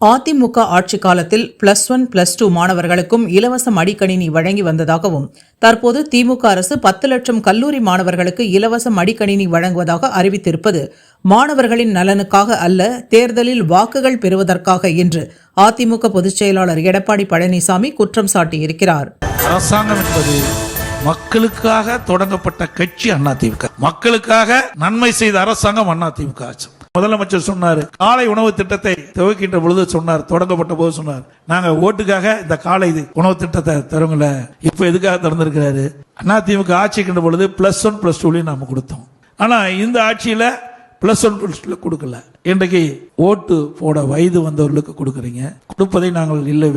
அதிமுக ஆட்சி காலத்தில் plus one plus two மாணவர்களுக்கும் இலவச மடிக்கணினி வழங்கி வந்ததாகவும் தற்போது திமுக அரசு பத்து லட்சம் கல்லூரி மாணவர்களுக்கு இலவச மடிக்கணினி வழங்குவதாக அறிவித்திருப்பது மாணவர்களின் நலனுக்காக அல்ல தேர்தலில் வாக்குகள் பெறுவதற்காக என்று அதிமுக பொதுச் செயலாளர் எடப்பாடி பழனிசாமி குற்றம் சாட்டியிருக்கிறார். அரசாங்கம் என்பது மக்களுக்காக தொடங்கப்பட்ட கட்சி அதிமுக மக்களுக்காக நன்மை செய்த அரசாங்கம் அதிமுக ஆட்சி முதலமைச்சர் சொன்னார். காலை உணவு திட்டத்தை துவக்கின்ற பொழுது சொன்னார். தொடங்கப்பட்ட போது சொன்னார். நாங்க ஓட்டுக்காக இந்த காலை இது உணவு திட்டத்தை தருங்கள இப்ப எதுக்காக திறந்திருக்கிறாரு? அதிமுக ஆட்சிக்கின்ற பொழுது பிளஸ் ஒன் பிளஸ் டூலையும் நாம கொடுத்தோம். ஆனா இந்த ஆட்சியில பிளஸ் ஒன் பிளஸ் டூல கொடுக்கல. இன்றைக்கு ஓட்டு போட வயது வந்தவர்களுக்கு கொடுக்குறீங்க. கொடுப்பதை நாங்கள் இல்லை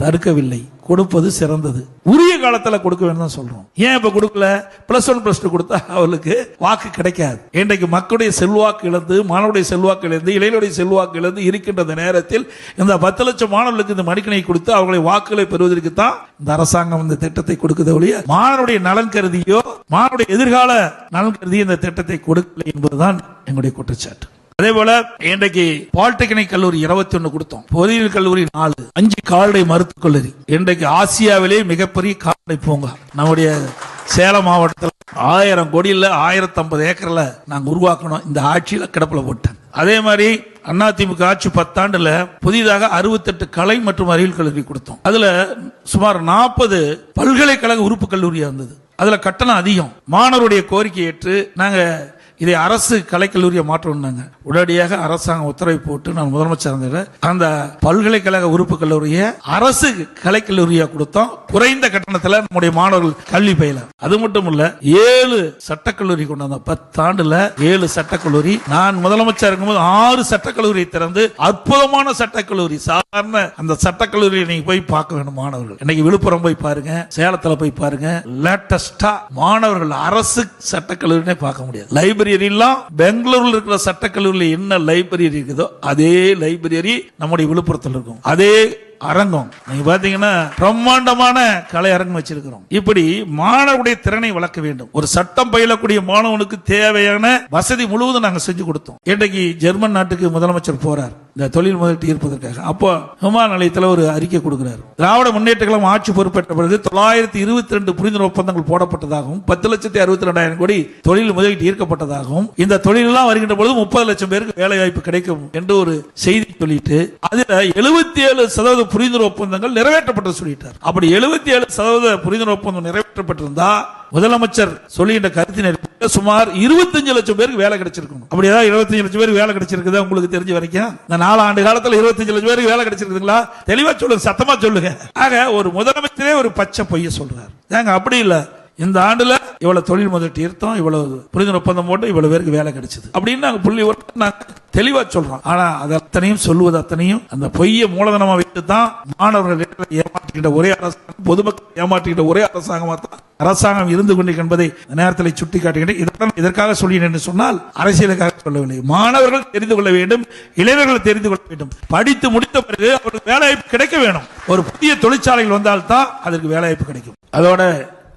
தடுக்கவில்லை. கொடுப்பது சிறந்தது. உரிய காலத்தில் கொடுக்க வேண்டும் தான் சொல்றோம். ஏன் இப்ப கொடுக்கல? பிளஸ் ஒன் பிளஸ் டூ கொடுத்தா அவளுக்கு வாக்கு கிடைக்காது. இன்றைக்கு மக்களுடைய செல்வாக்கு இழந்து மாணவருடைய செல்வாக்கு இழந்து இளைஞருடைய செல்வாக்கு இழந்து இருக்கின்ற நேரத்தில் இந்த பத்து லட்சம் மாணவர்களுக்கு இந்த மடிக்கணை கொடுத்து அவர்களை வாக்குகளை பெறுவதற்கு தான் இந்த அரசாங்கம் இந்த திட்டத்தை கொடுக்குது ஒழிய மாணவருடைய நலன் கருதியோ மாணவருடைய எதிர்கால நலன் கருதி இந்த திட்டத்தை கொடுக்கல என்பதுதான் எங்களுடைய குற்றச்சாட்டு. அதே போல இன்றைக்கு பாலிடெக்னிக் கல்லூரி இருபத்தி ஒன்னு கொடுத்தோம். பொறியியல் கல்லூரி நாலு. அஞ்சு கால்நடை மருத்துவக் கல்லூரி. இன்றைக்கு ஆசியாவிலே மிகப்பெரிய கால்நடை பூங்கா. நம்முடைய சேலம் மாவட்டத்தில் ஆயிரம் கோடியில் ஆயிரத்தி ஐம்பது ஏக்கர்ல நாங்க உருவாக்கணும். இந்த ஆட்சியில கிடப்பில் போட்டேன். அதே மாதிரி அதிமுக ஆட்சி பத்தாண்டுல புதிதாக அறுபத்தெட்டு கலை மற்றும் அறிவியல் கல்லூரி கொடுத்தோம். அதுல சுமார் நாற்பது பல்கலைக்கழக உறுப்பு கல்லூரியா இருந்தது. அதுல கட்டணம் அதிகம். மாணவருடைய கோரிக்கை ஏற்று நாங்க இதை அரசு கலைக்கல்லூரியை மாற்றணும்னாங்க. உடனடியாக அரசாங்கம் உத்தரவை போட்டு நான் முதலமைச்சர் இருந்ததுல அந்த பல்கலைக்கழக உறுப்பு கல்லூரியை அரசு கலைக்கல்லூரியா கொடுத்தோம். குறைந்த கட்டணத்துல நம்முடைய மாணவர்கள் கல்வி பயில. அது மட்டும் இல்ல ஏழு சட்டக்கல்லூரி கொண்டு வந்தோம். பத்தாண்டுல ஏழு சட்டக்கல்லூரி. நான் முதலமைச்சர் இருக்கும்போது ஆறு சட்டக்கல்லூரியை திறந்து அற்புதமான சட்டக்கல்லூரி. சாதாரண அந்த சட்டக்கல்லூரியை நீங்க போய் பார்க்க வேண்டும் மாணவர்கள். இன்னைக்கு விழுப்புரம் போய் பாருங்க சேலத்துல போய் பாருங்க. லேட்டஸ்டா மாணவர்கள் அரசு சட்டக்கல்லூரினே பார்க்க முடியாது. லைப்ரரி எல்லாம் பெங்களூர்ல இருக்கிற சட்டக்கல்லூரியில் என்ன லைப்ரரி இருக்குதோ அதே லைப்ரரி நம்முடைய விழுப்புரத்தில் இருக்கும். அதே அரங்கம். நீங்க பாத்தீங்கன்னா பிரம்மாண்டமான கலை அரங்கம் வச்சிருக்கிறோம். இப்படி மாணவருடைய திறனை வளர்க்க வேண்டும். ஒரு சட்டம் பயிலக்கூடிய மாணவனுக்கு தேவையான வசதி முழுவதும் நாங்க செஞ்சு கொடுத்தோம். இன்றைக்கு ஜெர்மன் நாட்டுக்கு முதலமைச்சர் போறார். இந்த தொழில் முதலீட்டு ஈர்ப்பதற்காக அப்போ விமான நிலையத்தில் ஒரு அறிக்கை கொடுக்கிறார். திராவிட முன்னேற்ற கழகம் ஆட்சி பொறுப்பேற்ற பிறகு தொள்ளாயிரத்தி இருபத்தி ரெண்டு புரிந்துணர்வு ஒப்பந்தங்கள் போடப்பட்டதாகவும் பத்து லட்சத்தி அறுபத்தி ரெண்டாயிரம் கோடி தொழில் முதலீட்டு ஈர்க்கப்பட்டதாகவும் இந்த தொழிலெல்லாம் வருகின்ற பொழுது முப்பது லட்சம் பேருக்கு வேலை வாய்ப்பு கிடைக்கும் என்று ஒரு செய்தி சொல்லிட்டு அதுல எழுபத்தி ஏழு சதவீத புரிந்துணர்வு ஒப்பந்தங்கள் நிறைவேற்றப்பட்டு சொல்லிட்டார். அப்படி எழுபத்தி ஏழு சதவீத புரிந்துணர்வு ஒப்பந்தம் நிறைவேற்றப்பட்டிருந்தா முதலமைச்சர் சொல்லுகின்ற கருத்தின் சுமார் இருபத்தஞ்சு லட்சம் பேருக்கு வேலை கிடைச்சிருக்கணும் அப்படி ஏதாவது இருபத்தஞ்சு லட்சம் பேருக்கு வேலை கிடைச்சிருக்குதா உங்களுக்கு தெரிஞ்ச வரைக்கும்? இந்த நாலு ஆண்டு காலத்தில் இருபத்தஞ்சு லட்சம் பேருக்கு வேலை கிடைச்சிருக்குங்களா தெளிவா சொல்லுங்க சத்தமா சொல்லுங்க. ஆக ஒரு முதலமைச்சரே ஒரு பச்சை பொய்ய சொல்றாரு. ஏங்க அப்படி இல்லை. இந்த ஆண்டுல இவ்வளவு தொழில் முதலீட்டு ஈர்த்தோம் இவ்வளவு புரிதல் ஒப்பந்தம் போட்டு இவ்வளவு பேருக்கு வேலை கிடைச்சது. அப்படின்னு நாங்க புள்ளி நாங்க தெளிவா சொல்றோம். ஆனா அது அத்தனையும் சொல்லுவது அத்தனையும் அந்த பொய்ய மூலதனமா வைத்து தான் மாணவர்கள் ஏமாற்றுகின்ற ஒரே அரசாங்கம் பொதுமக்கள் ஏமாற்றுகின்ற ஒரே அரசாங்கமா தான் அரசாங்கம் இருந்து கொண்டிருக்க என்பதை நேரத்தில் சுட்டி காட்டுகின்றேன் இதற்காக இதற்காக சொல்லினேன் என்று சொன்னால் அரசியலுக்காக சொல்லவில்லை. மாணவர்கள் தெரிந்து கொள்ள வேண்டும் இளைஞர்கள் தெரிந்து கொள்ள வேண்டும். படித்து முடித்த பிறகு அவருக்கு வேலை வாய்ப்பு கிடைக்க வேண்டும் ஒரு புதிய தொழிற்சாலைகள் வந்தால் தான் அதற்கு வேலை வாய்ப்பு கிடைக்கும். அதோட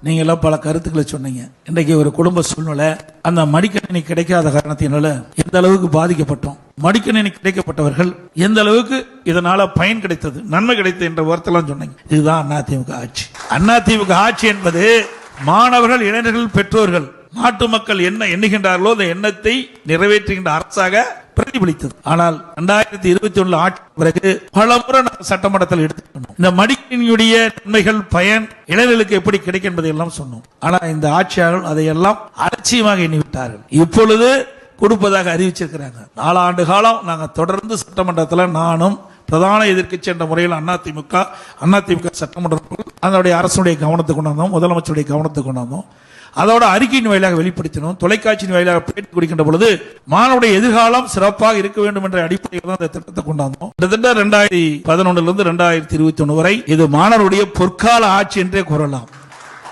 நீங்களாம் எல்லாம் பல கருத்துக்களை சொன்னீங்க. இன்றைக்கு ஒரு குடும்ப சூழ்நிலை அந்த மடிக்கணினி கிடைக்காத காரணத்தினால எந்த அளவுக்கு பாதிக்கப்பட்டோம்? மடிக்கணினி கிடைக்கப்பட்டவர்கள் எந்த அளவுக்கு இதனால பயன் கிடைத்தது நன்மை கிடைத்தது என்ற வார்த்தைலாம் சொன்னீங்க. இதுதான் அதிமுக ஆட்சி. அதிமுக ஆட்சி என்பது மாணவர்கள் இளைஞர்கள் பெற்றோர்கள் நாட்டு மக்கள் என்ன எண்ணுகின்றார்களோ அந்த எண்ணத்தை நிறைவேற்றுகின்ற அரசாக பிரதிபலித்தது. ஆனால் இரண்டாயிரத்தி இருபத்தி ஒன்று ஆட்சி பிறகு பல முறை நாம் சட்டமன்றத்தில் எடுத்துக்கணும் இந்த மடிக்கணியுடைய நன்மைகள் பயன் இளைஞர்களுக்கு எப்படி கிடைக்கும் என்பதை எல்லாம் சொன்னோம். ஆனால் இந்த ஆட்சியாளர்கள் அதையெல்லாம் அலட்சியமாக எண்ணிவிட்டார்கள். இப்பொழுது கொடுப்பதாக அறிவிச்சிருக்கிறாங்க. நாலாண்டு காலம் நாங்கள் தொடர்ந்து சட்டமன்றத்தில் நானும் பிரதான எதிர்க்கட்சி என்ற முறையில் அதிமுக அதிமுக சட்டமன்ற அதனுடைய அரசுடைய கவனத்துக்கு கொண்டு வந்தோம் முதலமைச்சருடைய கவனத்துக்கு கொண்டு வந்தோம். அதோட அறிக்கையின் வாயிலாக வெளிப்படுத்தினோம். தொலைக்காட்சியின் வாயிலாக பேட்டி கொடுக்கின்ற பொழுது மாணவருடைய எதிர்காலம் சிறப்பாக இருக்க வேண்டும் என்ற அடிப்படையில் தான் இந்த திட்டத்தை கொண்டாந்தோம். கிட்டத்தட்ட ரெண்டாயிரத்தி பதினொன்னுல இருந்து ரெண்டாயிரத்தி இருபத்தி ஒண்ணு வரை இது மாணவருடைய பொற்கால ஆட்சி என்றே கூறலாம்.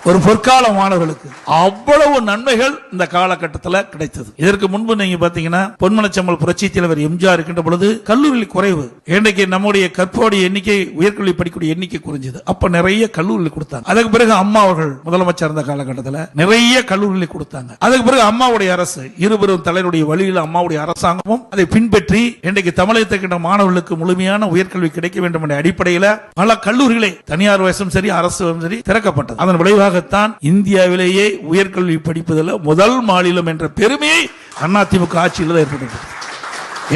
ஒரு பொற்கால மாணவர்களுக்கு அவ்வளவு நன்மைகள் இந்த காலகட்டத்தில் கிடைத்தது. இதற்கு முன்பு நீங்க பாத்தீங்கன்னா பொன்மனச்சம்பல் புரட்சி தலைவர் எம்ஜிஆர் இருக்கின்ற பொழுது கல்லூரியில் குறைவு. இன்றைக்கு நம்முடைய கற்போடைய எண்ணிக்கை உயர்கல்வி படிக்கூடிய எண்ணிக்கை குறைஞ்சது. அப்ப நிறைய கல்லூரியில் கொடுத்தாங்க. அதுக்கு பிறகு அம்மா அவர்கள் முதலமைச்சர் இருந்த காலகட்டத்தில் நிறைய கல்லூரியில் கொடுத்தாங்க. அதுக்கு பிறகு அம்மாவுடைய அரசு இருவரும் தலைவருடைய வழியில் அம்மாவுடைய அரசாங்கமும் அதை பின்பற்றி இன்றைக்கு தமிழகத்தை கிட்ட மாணவர்களுக்கு முழுமையான உயர்கல்வி கிடைக்க வேண்டும் என்ற அடிப்படையில் பல கல்லூரிகளே தனியார் வயசும் சரி அரசு சரி திறக்கப்பட்டது. அதன் விளைவாக அதற்காகத்தான் இந்தியாவிலேயே உயர்கல்வி படிப்பதில் முதல் மாநிலம் என்ற பெருமையை அதிமுக ஆட்சியில் தான் ஏற்பட்டது.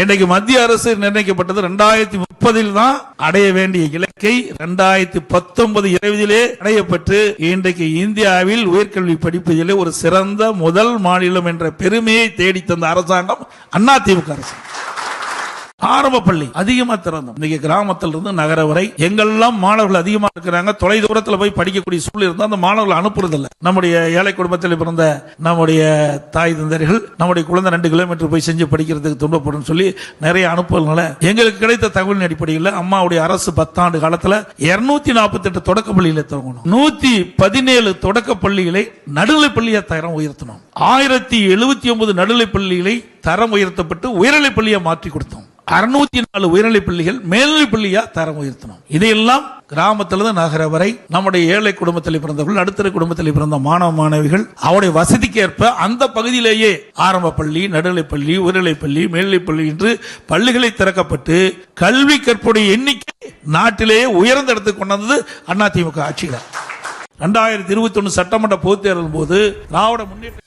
இன்றைக்கு மத்திய அரசு நிர்ணயிக்கப்பட்டது ரெண்டாயிரத்தி முப்பதில் தான் அடைய வேண்டிய இலக்கை ரெண்டாயிரத்தி பத்தொன்பது இருபதிலே அடையப்பட்டு இன்றைக்கு இந்தியாவில் உயர்கல்வி படிப்பதிலே ஒரு சிறந்த முதல் மாநிலம் என்ற பெருமையை தேடி தந்த அரசாங்கம் அதிமுக அரசு. ஆரம்ப பள்ளி. அதிகமா திறந்தோம். இன்னைக்கு கிராமத்துல இருந்து நகர வரை எங்கெல்லாம் மாணவர்கள் அதிகமா இருக்கிறாங்க தொலை தூரத்துல போய் படிக்கக்கூடிய சூழல் இருந்தா அந்த மாணவர்கள் அனுப்புறது இல்ல நம்முடைய ஏழை குடும்பத்தில் பிறந்த நம்முடைய தாய் தந்தர்கள் நம்முடைய குழந்தை ரெண்டு கிலோமீட்டர் போய் செஞ்சு படிக்கிறதுக்கு துன்பப்படும் சொல்லி நிறைய அனுப்புறதுனால எங்களுக்கு கிடைத்த தகவலின் அடிப்படையில் அம்மாவுடைய அரசு பத்தாண்டு காலத்துல இருநூத்தி நாற்பத்தி எட்டு தொடக்க பள்ளியில தொடங்கணும் நூத்தி பதினேழு தொடக்க பள்ளிகளை நடுநிலை பள்ளியா தரம் உயர்த்தணும் ஆயிரத்தி எழுபத்தி ஒன்பது நடுநிலை பள்ளிகளை தரம் உயர்த்தப்பட்டு உயர்நிலை பள்ளியா மாற்றி கொடுத்தோம். அறுநூத்தி நாலு உயர்நிலை பள்ளிகள் மேல்நிலை பள்ளியா தரம் உயர்த்தணும். இதையெல்லாம் கிராமத்திலிருந்து நகர வரை நம்முடைய ஏழை குடும்பத்தில் பிறந்தவர்கள் நடுத்தர குடும்பத்தில் பிறந்த மாணவ மாணவிகள் அவருடைய வசதிக்கேற்ப அந்த பகுதியிலேயே ஆரம்ப பள்ளி நடுநிலை பள்ளி உயர்நிலை பள்ளி மேல்நிலை பள்ளி என்று பள்ளிகளை திறக்கப்பட்டு கல்வி கற்புடைய எண்ணிக்கை நாட்டிலேயே உயர்ந்த இடத்துக்கு கொண்டது அதிமுக ஆட்சியில் ரெண்டாயிரத்தி இருபத்தி ஒன்று சட்டமன்ற பொதுத் தேர்தல் போது திராவிட முன்னேற்ற